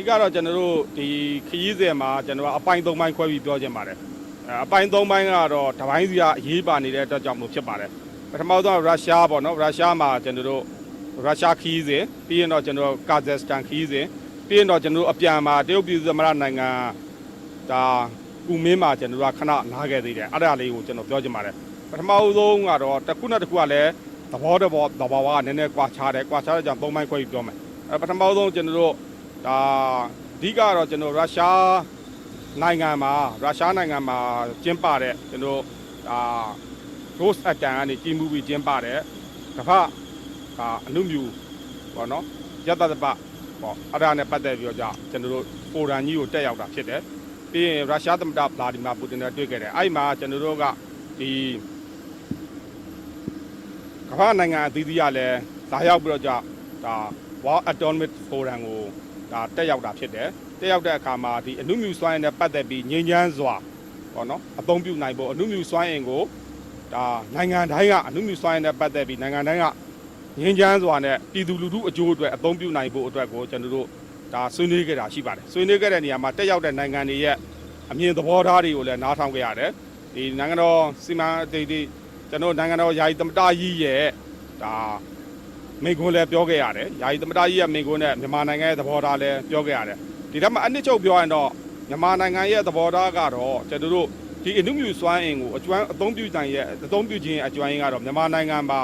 ဓိကတော့ကျွန်တော်တို့ဒီခရီးစဉ်မှာကျွန်တော်ကအပိုင်း၃ပိုင်းခွဲပြီးပြောချင်ပါတယ်အဲအပိုင်း၃ပိုင်းကတော့တစ်ပိုင်းစီကအရေးပါနေတဲ့အတွက်ကြောင့်မို့ဖြစ်ပါတယ်ပထမဆုံးရုရှားပေါ့နော်ရုရှားမှာကျွန်တော်တို့ရုရှားခရီးစဉ်ပြီးရင်တော့ကျွန်တော်ကာဇက်စတန်ခရီးစဉ်ပြီးရင်တော့ကျွန်တော်တို့အပြန်မှာတရုတ်ပြည်သူ့သမ္မတနိုင်ငံဒါကူမင်းမှာကျွန်တော်တို့ကခဏနားခဲ့သေးတယ်အဲ့ဒါလေးကိုကျွန်တော်ပြောချင်ပါတယ်ပထမဆုံးကတော့တစ်ခုနဲ့တစ်ခုကလည်းသဘောတဘောသဘောကနည်းနည်းကွာခြားတယ်ကွာခြားတဲ့ကြောင့်၃ပိုင်းခွဲပြီးပြောမယ်အဲပထမဆုံးကျွန်တော်တို့ ဒါအဓိကတော့ကျွန်တော်ရုရှားနိုင်ငံမှာရုရှားနိုင်ငံမှာကျင်းပတဲ့ကျွန်တော်ဒါ Rose Atom ကနေကြီးမှုပြီးကျင်းပတဲ့ကမ္ဘာဒါအနုမြူပေါ့နော်ယတတပပေါ့အဲ့ဒါနဲ့ပတ်သက်ပြီးတော့ကြာကျွန်တော်တို့ဖိုရန်ကြီးကိုတက်ရောက်တာဖြစ်တယ်ပြီးရင်ရုရှားသမ္မတဗလာဒီမာပူတင်နဲ့တွေ့ခဲ့တယ်အဲ့ဒီမှာကျွန်တော်တို့ကဒီကမ္ဘာနိုင်ငံအသီးသီးကလည်းလာရောက်ပြီးတော့ကြာဒါ World Atomic Forum ကို ဒါတက်ရောက်တာဖြစ်တယ်တက်ရောက်တဲ့အခါမှာဒီအနုမြူစွမ်းအင်နဲ့ပတ်သက်ပြီးငြိမ်းချမ်းစွာပေါ့နော်အသုံးပြုနိုင်ဖို့အနုမြူစွမ်းအင်ကိုဒါနိုင်ငံတိုင်းကအနုမြူစွမ်းအင်နဲ့ပတ်သက်ပြီးနိုင်ငံတိုင်းကငြိမ်းချမ်းစွာနဲ့ပြည်သူလူထုအကျိုးအတွက်အသုံးပြုနိုင်ဖို့အတွက်ကိုကျွန်တော်တို့ဒါဆွေးနွေးခဲ့တာရှိပါတယ်ဆွေးနွေးခဲ့တဲ့နေရာမှာတက်ရောက်တဲ့နိုင်ငံတွေရဲ့အမြင်သဘောထားတွေကိုလည်းနားထောင်ခဲ့ရတယ်ဒီနိုင်ငံတော်စီမံအသေးသေးကျွန်တော်နိုင်ငံတော်ယာယီသမ္မတကြီးရဲ့ဒါ မိန့်ခွန်းလည်းပြောခဲ့ရတယ်။ယာယီသမ္မတကြီးရဲ့မိန့်ခွန်းနဲ့မြန်မာနိုင်ငံရဲ့သဘောထားလည်းပြောခဲ့ရတယ်။ဒီထက်မှအနှစ်ချုပ်ပြောရင်တော့မြန်မာနိုင်ငံရဲ့သဘောထားကတော့ကျွန်တော်တို့ဒီအနုမြူစွမ်းအင်ကိုအကျွမ်းအသုံးပြုနိုင်ရဲ့အသုံးပြုခြင်းအကျွမ်းရင်းကတော့မြန်မာနိုင်ငံမှာ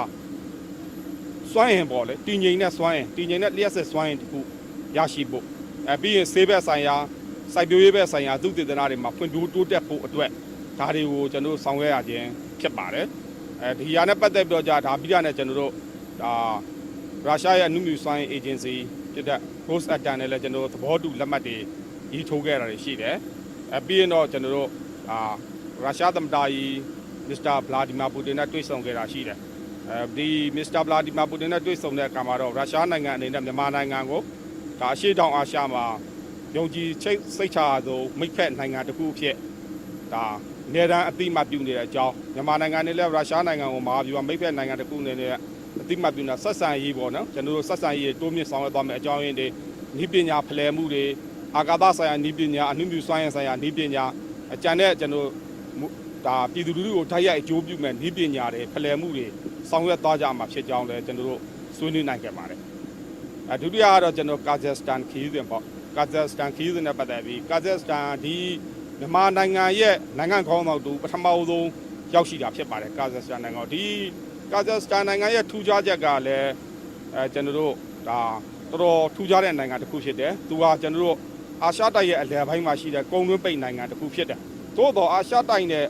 စွမ်းအင်ပေါ့လေတည်ငြိမ်တဲ့စွမ်းအင်တည်ငြိမ်တဲ့လျှက်စစ်စွမ်းအင်တခုရရှိဖို့အဲပြီးရင်ဆေးဘက်ဆိုင်ရာစိုက်ပျိုးရေးဘက်ဆိုင်ရာသုတေသနတွေမှာဖွံ့ဖြိုးတိုးတက်ဖို့အတွက်ဒါတွေကိုကျွန်တော်တို့ဆောင်ရွက်ရခြင်းဖြစ်ပါတယ်။အဲဒီဟာနဲ့ပတ်သက်ပြီးတော့ကြာဒါပြီးရတဲ့ကျွန်တော်တို့ဒါ ရုရှားရဲ့အနုမြူစွမ်းအင်အေဂျင်စီဖြစ်တဲ့ Rose Atom နဲ့လည်းကျွန်တော်တို့သဘောတူလက်မှတ်တွေရေးထိုးခဲ့တာတွေရှိတယ်။အဲပြီးရင်တော့ကျွန်တော်တို့အာရုရှားသမ္မတကြီးမစ္စတာဗလာဒီမာပူတင်နဲ့တွေ့ဆုံခဲ့တာရှိတယ်။အဲဒီမစ္စတာဗလာဒီမာပူတင်နဲ့တွေ့ဆုံတဲ့အခါမှာတော့ရုရှားနိုင်ငံအနေနဲ့မြန်မာနိုင်ငံကိုဒါအရှေ့တောင်အာရှမှာယုံကြည်ချိတ်စိတ်ချသောမိတ်ဖက်နိုင်ငံတစ်ခုအဖြစ်ဒါနေတန်းအတိမတ်ပြုနေတဲ့အကြောင်းမြန်မာနိုင်ငံနဲ့လည်းရုရှားနိုင်ငံကိုမဟာဗျူဟာမိတ်ဖက်နိုင်ငံတစ်ခုအနေနဲ့ အတိမတ်ပြုနေတာဆက်ဆံရေးပေါ့နော်ကျွန်တော်တို့ဆက်ဆံရေးတိုးမြင့်ဆောင်ရွက်သွားမယ်အကြောင်းရင်းတွေဤပညာဖလှယ်မှုတွေအာကာသဆိုင်ရာဤပညာအနုမြူစွမ်းရည်ဆိုင်ရာဤပညာအကြံတဲ့ကျွန်တော်ဒါပြည်သူလူထုကိုတိုက်ရိုက်အကျိုးပြုမဲ့ဤပညာတွေဖလှယ်မှုတွေဆောင်ရွက်သွားကြမှာဖြစ်ကြောင်းလည်းကျွန်တော်တို့ဆွေးနွေးနိုင်ခဲ့ပါတယ်အဒုတိယကတော့ကျွန်တော်ကာဇက်စတန်ခီးစဉ်ပေါ့ကာဇက်စတန်ခီးစဉ်နဲ့ပတ်သက်ပြီးကာဇက်စတန်ဒီမြန်မာနိုင်ငံရဲ့နိုင်ငံခေါင်းဆောင်တူပထမဆုံးရောက်ရှိတာဖြစ်ပါတယ်ကာဇက်စတန်နိုင်ငံဒီ ကာဇက်စတန်နိုင်ငံရဲ့ထူးခြားချက်ကလည်းအဲကျွန်တော်တို့ဒါတော်တော်ထူးခြားတဲ့နိုင်ငံတစ်ခုဖြစ်တယ်။သူကကျွန်တော်တို့အာရှတိုက်ရဲ့အလယ်ပိုင်းမှာရှိတဲ့ကုန်းတွင်းပိတ်နိုင်ငံတစ်ခုဖြစ်တယ်။သို့တော့အာရှတိုက်နဲ့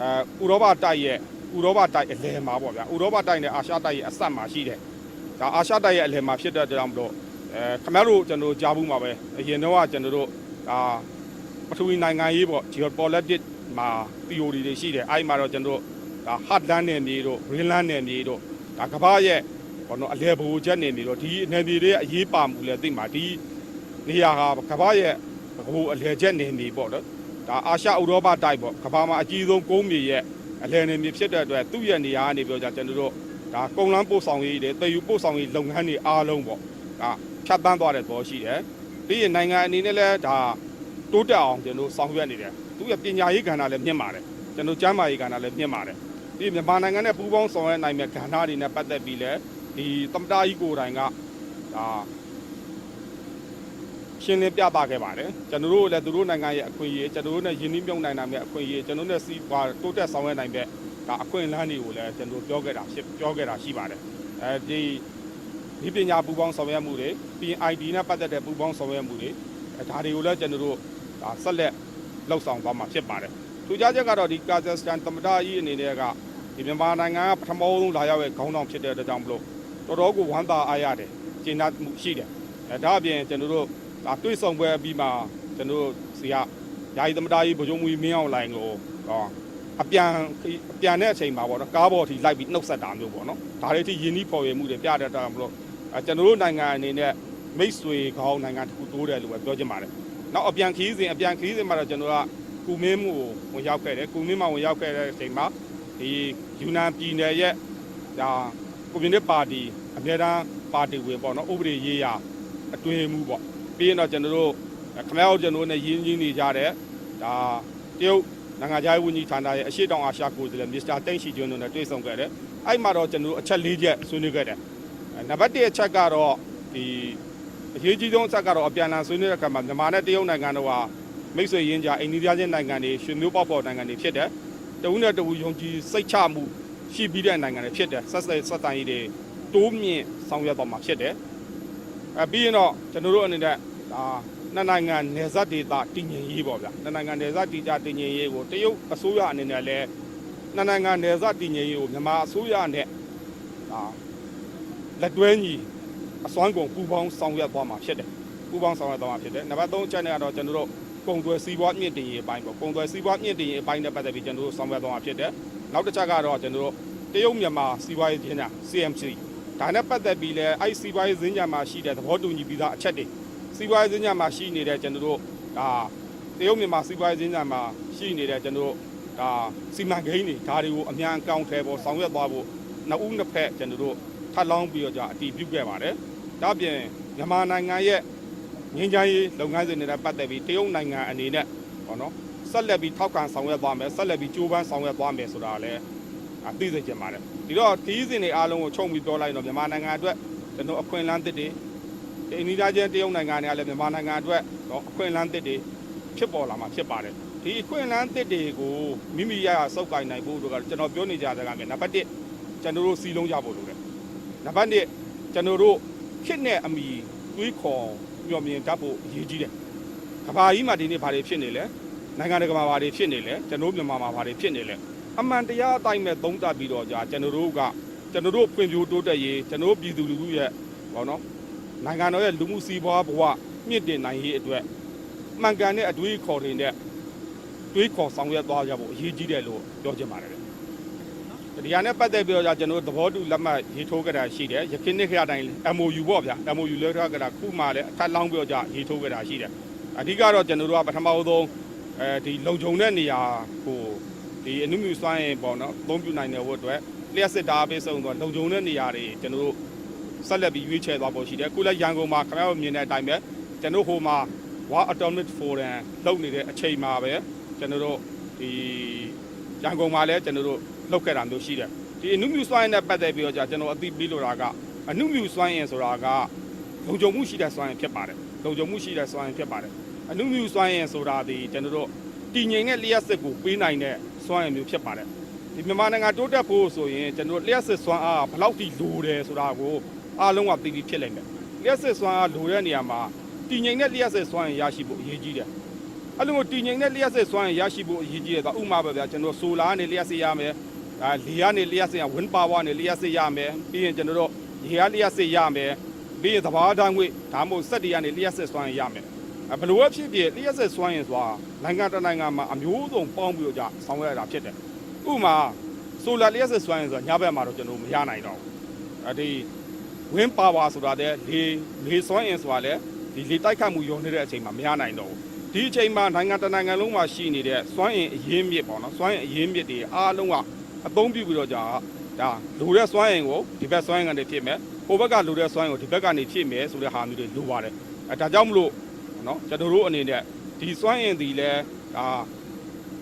အဲဥရောပတိုက်ရဲ့ဥရောပတိုက်အလယ်မှာပေါ့ဗျာ။ဥရောပတိုက်နဲ့အာရှတိုက်ရဲ့အစပ်မှာရှိတယ်။ဒါအာရှတိုက်ရဲ့အလယ်မှာဖြစ်တဲ့ကြောင့်မလို့အဲခင်ဗျားတို့ကျွန်တော်တို့ကြားဘူးမှာပဲ။အရင်တော့ကကျွန်တော်တို့ဒါပထဝီနိုင်ငံရေးပေါ့ geopolitics မှာ theory တွေရှိတယ်။အဲ့ဒီမှာတော့ကျွန်တော်တို့ ဒါ heartland နယ်မြေတို့ greenland နယ်မြေတို့ဒါကမ္ဘာရဲ့ဘောနော်အလဲဘူချက်နယ်မြေတို့ဒီနယ်မြေတွေရဲ့အရေးပါမှုလည်းသိမှာဒီနေရာဟာကမ္ဘာရဲ့ဟိုအလဲချက်နယ်မြေပေါ့နော်ဒါအာရှဥရောပတိုက်ပေါ့ကမ္ဘာမှာအကြီးဆုံးကုန်းမြေရဲ့အလဲနယ်မြေဖြစ်တဲ့အတွက်သူ့ရဲ့နေရာကနေပြောကြကျွန်တော်တို့ဒါကုန်းလန်းပို့ဆောင်ရေးတွေတည်ယူပို့ဆောင်ရေးလုပ်ငန်းတွေအားလုံးပေါ့ဒါဖြတ်တန်းသွားတဲ့သဘောရှိတယ်ပြီးရင်နိုင်ငံအနေနဲ့လည်းဒါတိုးတက်အောင်ကျွန်တော်ဆောင်ရွက်နေတယ်သူ့ရဲ့ပညာရေးကဏ္ဍလည်းမြင့်ပါတယ်ကျွန်တော်ကျမ်းမာရေးကဏ္ဍလည်းမြင့်ပါတယ် ဒီမြန်မာနိုင်ငံနဲ့ပူးပေါင်းဆောင်ရွက်နိုင်မဲ့ကဏ္ဍတွေနဲ့ပတ်သက်ပြီးလဲဒီသမ္မတကြီးကိုယ်တိုင်ကဒါရှင်းလင်းပြသခဲ့ပါတယ်ကျွန်တော်တို့လည်းသူတို့နိုင်ငံရဲ့အခွင့်အရေးကျွန်တော်တို့နဲ့ယင်းနှိမ့်မြုံနိုင်နိုင်မဲ့အခွင့်အရေးကျွန်တော်တို့နဲ့စီးပွားတိုးတက်ဆောင်ရွက်နိုင်မဲ့ဒါအခွင့်အလမ်းတွေကိုလည်းကျွန်တော်ပြောခဲ့တာဖြစ်ပြောခဲ့တာရှိပါတယ်အဲဒီဒီပညာပူးပေါင်းဆောင်ရွက်မှုတွေပြီးရင် ID နဲ့ပတ်သက်တဲ့ပူးပေါင်းဆောင်ရွက်မှုတွေအဲဒါတွေကိုလည်းကျွန်တော်တို့ဒါဆက်လက်လှုပ်ဆောင်သွားမှာဖြစ်ပါတယ် ထူးခြားချက်ကတော့ဒီကာဇက်စတန်သမ္မတကြီးအနေနဲ့ကဒီမြန်မာနိုင်ငံကပထမဆုံးလာရောက်ရဲ့ခေါင်းဆောင်ဖြစ်တဲ့အတွက်ကြောင့်မလို့တော်တော်ကိုဝမ်းသာအားရတယ်ကျင်းတ်မှုရှိတယ်အဲဒါအပြင်ကျွန်တော်တို့ဒါတွေ့ဆုံပွဲပြီးမှကျွန်တော်တို့စီကယာယီသမ္မတကြီးဗိုလ်ချုပ်မူကြီးမင်းအောင်လှိုင်ကိုဟောအပြန်အပြန်တဲ့အချိန်မှာပေါ့နော်ကားပေါ်ထိလိုက်ပြီးနှုတ်ဆက်တာမျိုးပေါ့နော်ဒါတွေထိယင်းနှီးဖော်ရမှုတွေပြတဲ့အတွက်မလို့အဲကျွန်တော်တို့နိုင်ငံအနေနဲ့မိတ်ဆွေကောင်းနိုင်ငံတစ်ခုတိုးတယ်လို့ပဲပြောချင်ပါတယ်နောက်အပြန်ခီးစဉ်အပြန်ခီးစဉ်မှာတော့ကျွန်တော်က ကူမင်းမှုကိုဝင်ရောက်ခဲ့တယ်ကူမင်းမှာဝင်ရောက်ခဲ့တဲ့အချိန်မှာဒီယူနန်ပြည်နယ်ရဲ့ဒါကွန်မြူနစ်ပါတီအမြဲတမ်းပါတီဝင်ပေါ့နော်ဥပဒေရေးရာအတွင်းမှုပေါ့ပြီးရင်တော့ကျွန်တော်တို့ခမရတို့ကျွန်တော်တို့နဲ့ရင်းနှီးနေကြတဲ့ဒါတရုတ်နိုင်ငံခြားရေးဝန်ကြီးဌာနရဲ့အရှိတောင်အာရှကိုယ်စားလှယ်မစ္စတာတိန့်ရှိကျွန်းတို့နဲ့တွေ့ဆုံခဲ့တယ်အဲ့မှာတော့ကျွန်တော်တို့အချက်၄ချက်ဆွေးနွေးခဲ့တယ်နံပါတ်၁အချက်ကတော့ဒီအရေးကြီးဆုံးအချက်ကတော့အပြန်အလှန်ဆွေးနွေးတဲ့အခါမှာမြန်မာနဲ့တရုတ်နိုင်ငံတို့ဟာ မိတ်ဆွေရင်းကြအိန္ဒိယချင်းနိုင်ငံတွေရွှေမျိုးပေါက်ပေါက်နိုင်ငံတွေဖြစ်တယ်တဝူးနဲ့တဝူးယုံကြည်စိတ်ချမှုရှိပြီးတဲ့နိုင်ငံတွေဖြစ်တယ်ဆက်ဆက်ဆက်တန်ရေးတွေတိုးမြင့်ဆောင်ရွက်တော့မှာဖြစ်တယ်အဲပြီးရင်တော့ကျွန်တော်တို့အနေနဲ့ဒါနှစ်နိုင်ငံနယ်စပ်ဒေသတည်ငြိမ်ရေးပေါ့ဗျာနှစ်နိုင်ငံနယ်စပ်ဒေသတည်ငြိမ်ရေးကိုတရုတ်အစိုးရအနေနဲ့လည်းနှစ်နိုင်ငံနယ်စပ်တည်ငြိမ်ရေးကိုမြန်မာအစိုးရနဲ့ဒါလက်တွဲညီအစွမ်းကုန်ပူးပေါင်းဆောင်ရွက်သွားမှာဖြစ်တယ်ပူးပေါင်းဆောင်ရွက်သွားမှာဖြစ်တယ်နံပါတ်3အချက်နဲ့ကတော့ကျွန်တော်တို့ ကုန်သွယ်စီးပွားမြင့်တင်ရေးအပိုင်းပေါ့ကုန်သွယ်စီးပွားမြင့်တင်ရေးအပိုင်းနဲ့ပတ်သက်ပြီးကျွန်တော်တို့ဆောင်ရွက်သွားမှာဖြစ်တယ်နောက်တစ်ချက်ကတော့ကျွန်တော်တို့တရုတ်မြန်မာစီးပွားရေးချင်းညာ CMC ဒါနဲ့ပတ်သက်ပြီးလဲအဲ့စီးပွားရေးစင်းညာမှာရှိတဲ့သဘောတူညီပြီးသားအချက်တွေစီးပွားရေးစင်းညာမှာရှိနေတဲ့ကျွန်တော်တို့ဒါတရုတ်မြန်မာစီးပွားရေးစင်းညာမှာရှိနေတဲ့ကျွန်တော်တို့ဒါစီမံကိန်းတွေဒါတွေကိုအမြန်အကောင့်ထဲပေါ်ဆောင်ရွက်သွားဖို့နှစ်ဦးနှစ်ဖက်ကျွန်တော်တို့ထပ်လောင်းပြီးတော့ကြာအတည်ပြုခဲ့ပါတယ်ဒါ့အပြင်မြန်မာနိုင်ငံရဲ့ ငင်းချမ်းရေးလုပ်ငန်းစဉ်တွေနဲ့ပတ်သက်ပြီးတရုတ်နိုင်ငံအနေနဲ့ဟောနော်ဆက်လက်ပြီးထောက်ခံဆောင်ရွက်သွားမယ်ဆက်လက်ပြီးကြိုးပမ်းဆောင်ရွက်သွားမယ်ဆိုတာလည်းအသိစေချင်ပါတယ်ဒီတော့ခီးစဉ်တွေအားလုံးကိုချုပ်ပြီးပြောလိုက်တော့မြန်မာနိုင်ငံအတွက်ကျွန်တော်အခွင့်အလမ်းသစ်တွေအင်းဒီသားချင်းတရုတ်နိုင်ငံတွေကလည်းမြန်မာနိုင်ငံအတွက်တော့အခွင့်အလမ်းသစ်တွေဖြစ်ပေါ်လာမှာဖြစ်ပါတယ်ဒီအခွင့်အလမ်းသစ်တွေကိုမိမိရရစောက်ကင်နိုင်ဖို့တို့ကကျွန်တော်ပြောနေကြတဲ့ကမယ်နံပါတ်1ကျွန်တော်တို့စီလုံးကြဖို့လိုတယ်နံပါတ်2ကျွန်တော်တို့ခစ်နဲ့အမီတွေးခေါ် မျှော်မြင်တတ်ဖို့အရေးကြီးတယ်ကဘာကြီးမှာဒီနေ့ဘာတွေဖြစ်နေလဲနိုင်ငံတကာမှာဘာတွေဖြစ်နေလဲကျွန်တော်တို့မြန်မာမှာဘာတွေဖြစ်နေလဲအမှန်တရားအတိုင်းပဲသုံးသပ်ပြီးတော့ကြာကျွန်တော်တို့ကကျွန်တော်တို့ဖွံ့ဖြိုးတိုးတက်ရေးကျွန်တော်တို့ပြည်သူလူထုရဲ့ဘောနော်နိုင်ငံတော်ရဲ့လူမှုစီးပွားဘဝမြင့်တင်နိုင်ရေးအတွက်မှန်ကန်တဲ့အတွေးခေါ်တွေနဲ့တွေးခေါ်ဆောင်ရွက်သွားကြဖို့အရေးကြီးတယ်လို့ပြောချင်ပါတယ် ဒီဟာနဲ့ပတ်သက်ပြီးတော့ကြာကျွန်တော်တို့သဘောတူလက်မှတ်ရေးထိုးကြတာရှိတယ်ရခိုင်နှစ်ခရတိုင်း MOU ပေါ့ဗျာ MOU လက်ထပ်ကြတာခုမှလည်းအထက်လောင်းပြီးတော့ကြာရေးထိုးကြတာရှိတယ်အဓိကတော့ကျွန်တော်တို့ကပထမဆုံးအဲဒီလုံခြုံတဲ့နေရာကိုဒီအနုမြူစွမ်းရင်ပေါ့နော်အသုံးပြုနိုင်တဲ့ဝတ်အတွက်လျှက်စစ်တာအပေးဆုံးတော့လုံခြုံတဲ့နေရာတွေကျွန်တော်တို့ဆက်လက်ပြီးရွေးချယ်သွားဖို့ရှိတယ်ခုလည်းရန်ကုန်မှာခင်ဗျားတို့မြင်တဲ့အတိုင်းပဲကျွန်တော်ဟိုမှာ War Atomic Forum လုပ်နေတဲ့အချိန်မှာပဲကျွန်တော်တို့ဒီရန်ကုန်မှာလည်းကျွန်တော်တို့ လုပ်ခဲ့တာမျိုးရှိတယ်ဒီအနုမြူစွမ်းရင်နဲ့ပတ်သက်ပြီးတော့じゃကျွန်တော်အသိပေးလိုတာကအနုမြူစွမ်းရင်ဆိုတာကလုံခြုံမှုရှိတဲ့စွမ်းရင်ဖြစ်ပါတယ်လုံခြုံမှုရှိတဲ့စွမ်းရင်ဖြစ်ပါတယ်အနုမြူစွမ်းရင်ဆိုတာဒီကျွန်တော်တို့တည်ငြိမ်တဲ့လျှက်စစ်ကိုပေးနိုင်တဲ့စွမ်းရည်မျိုးဖြစ်ပါတယ်ဒီမြန်မာနိုင်ငံတိုးတက်ဖို့ဆိုရင်ကျွန်တော်လျှက်စစ်စွမ်းအားဘယ်လောက်ထိလိုတယ်ဆိုတာကိုအားလုံးကသိပြီးဖြစ်လိမ့်မယ်လျှက်စစ်စွမ်းအားလိုတဲ့နေရာမှာတည်ငြိမ်တဲ့လျှက်စစ်စွမ်းရည်ရရှိဖို့အရေးကြီးတယ်အဲ့လိုတည်ငြိမ်တဲ့လျှက်စစ်စွမ်းရည်ရရှိဖို့အရေးကြီးတယ်ဆိုဥမာပဲဗျာကျွန်တော်ဆိုလာနဲ့လျှက်စစ်ရမယ် ဒါလေကနေလျှက်စစ်ရ wind power နဲ့လျှက်စစ်ရမယ်ပြီးရင်ကျွန်တော်တို့ရေအားလျှက်စစ်ရမယ်ပြီးရင်သဘာဝဓာတ်ငွေဒါမှမဟုတ်စက်တီကနေလျှက်စစ်စွမ်းရည်ရမယ်ဘယ်လိုပဲဖြစ်ဖြစ်လျှက်စစ်စွမ်းရည်ဆိုတာနိုင်ငံတနိုင်ငံမှာအမျိုးစုံပေါင်းပြီးတော့ကြာဆောင်ရွက်ရတာဖြစ်တယ်ဥပမာဆိုလာလျှက်စစ်စွမ်းရည်ဆိုတာညဘက်မှာတော့ကျွန်တော်မရနိုင်တော့ဘူးအဲဒီ wind power ဆိုတာတဲ့လေလေစွမ်းအင်ဆိုတာလည်းဒီလေတိုက်ခတ်မှုယုံနေတဲ့အချိန်မှာမရနိုင်တော့ဘူးဒီအချိန်မှာနိုင်ငံတနိုင်ငံလုံးမှာရှိနေတဲ့စွမ်းအင်အရင်းမြစ်ပေါ့နော်စွမ်းအင်အရင်းမြစ်တွေအားလုံးက အသုံးပြုပြီးတော့ကြာဒါလိုတဲ့စွမ်းအင်ကိုဒီဘက်စွမ်းအင်ကနေဖြစ်မယ်ဟိုဘက်ကလိုတဲ့စွမ်းအင်ကိုဒီဘက်ကနေဖြစ်မယ်ဆိုတဲ့ဟာမျိုးတွေလိုပါတယ်အဲဒါကြောင့်မလို့နော်ကျွန်တော်တို့အနေနဲ့ဒီစွမ်းအင်ဒီလဲဒါ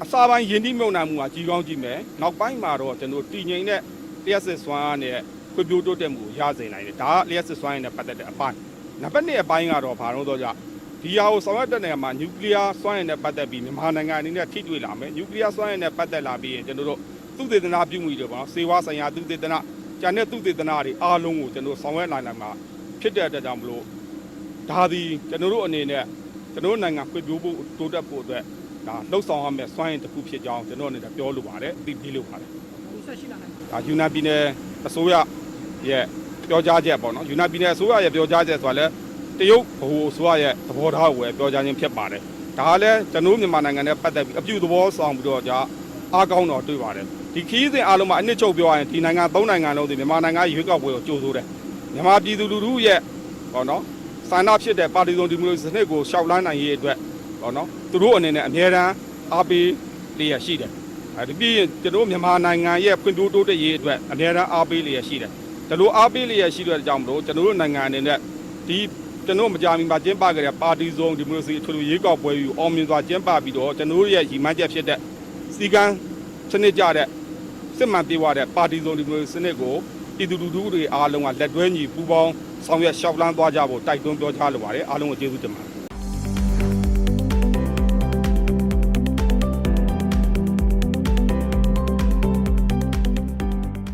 အစာပိုင်းယဉ်တိမြုံနိုင်မှုကကြီးကောင်းကြီးမယ်နောက်ပိုင်းမှာတော့ကျွန်တော်တည်ငြိမ်တဲ့လျှက်စစ်စွမ်းအားနဲ့ဖွံ့ဖြိုးတိုးတက်မှုကိုရစေနိုင်တယ်ဒါကလျှက်စစ်စွမ်းအင်နဲ့ပတ်သက်တဲ့အပိုင်းနံပါတ်2အပိုင်းကတော့ဘာလို့တော့ကြဒီဟာကိုဆောင်ရွက်တဲ့နေရာမှာနျူကလ িয়ার စွမ်းအင်နဲ့ပတ်သက်ပြီးမြန်မာနိုင်ငံအနေနဲ့ထိတွေ့လာမယ်နျူကလ িয়ার စွမ်းအင်နဲ့ပတ်သက်လာပြီးရင်ကျွန်တော်တို့ သုတေသနပြုမှုတွေပေါ့နော်စေဝါဆိုင်ရာသုတေသနကျန်တဲ့သုတေသနတွေအားလုံးကိုကျွန်တော်ဆောင်ရွက်နိုင်နိုင်မှာဖြစ်တဲ့အတွက်ကြောင့်မလို့ဒါဒီကျွန်တော်တို့အနေနဲ့ကျွန်တော်တို့နိုင်ငံဖွံ့ဖြိုးဖို့တိုးတက်ဖို့အတွက်ဒါလှုပ်ဆောင်ရမယ့်စွမ်းအင်တစ်ခုဖြစ်ကြောင်းကျွန်တော်အနေနဲ့ပြောလိုပါတယ်အသိပေးလိုပါတယ်ဘူးဆက်ရှိလာနိုင်ပါဒါယူနာပြည်နယ်အစိုးရရဲ့ပြောကြားချက်ပေါ့နော်ယူနာပြည်နယ်အစိုးရရဲ့ပြောကြားချက်ဆိုတာလဲတရုတ်ဗဟိုအစိုးရရဲ့သဘောထားကိုပဲပြောကြားခြင်းဖြစ်ပါတယ်ဒါကလည်းကျွန်တော်မြန်မာနိုင်ငံနဲ့ပတ်သက်ပြီးအပြုသဘောဆောင်ပြီးတော့じゃ အားကောင်းတော့တွေ့ပါတယ်ဒီခီးစဉ်အားလုံးမှာအနှစ်ချုပ်ပြောရရင်ဒီနိုင်ငံသုံးနိုင်ငံလုံးဒီမြန်မာနိုင်ငံရွေးကောက်ပွဲကိုကြိုးဆိုတယ်မြန်မာပြည်သူလူထုရဲ့ဟောနော်ဆန္ဒဖြစ်တဲ့ပါတီစုံဒီမိုကရေစီစနစ်ကိုရှောက်လန်းနိုင်ရေးအတွက်ဟောနော်သူတို့အနေနဲ့အမြဲတမ်းအားပေးလျက်ရှိတယ်အဲဒီပြီးရင်ကျွန်တော်မြန်မာနိုင်ငံရဲ့ဖွံ့ဖြိုးတိုးတက်ရေးအတွက်အများအားအားပေးလျက်ရှိတယ်။ဒါလိုအားပေးလျက်ရှိတဲ့အကြောင်းမလို့ကျွန်တော်တို့နိုင်ငံအနေနဲ့ဒီကျွန်ကျွန်တော်မကြာမီမှာကျင်းပခဲ့တဲ့ပါတီစုံဒီမိုကရေစီအထွေထွေရွေးကောက်ပွဲယူအောင်မြင်စွာကျင်းပပြီးတော့ကျွန်တော်တို့ရဲ့ရည်မှန်းချက်ဖြစ်တဲ့ စီကံစနစ်ကြတဲ့စစ်မှန်ပြေဝတဲ့ပါတီစုံဒီမိုကရေစီစနစ်ကိုပြည်သူလူထုတွေအားလုံးကလက်တွဲညီပူးပေါင်းဆောင်ရွက်ရှောက်လန်းသွားကြဖို့တိုက်တွန်းပြောကြားလိုပါတယ်အားလုံးကိုကျေးဇူးတင်ပါတယ်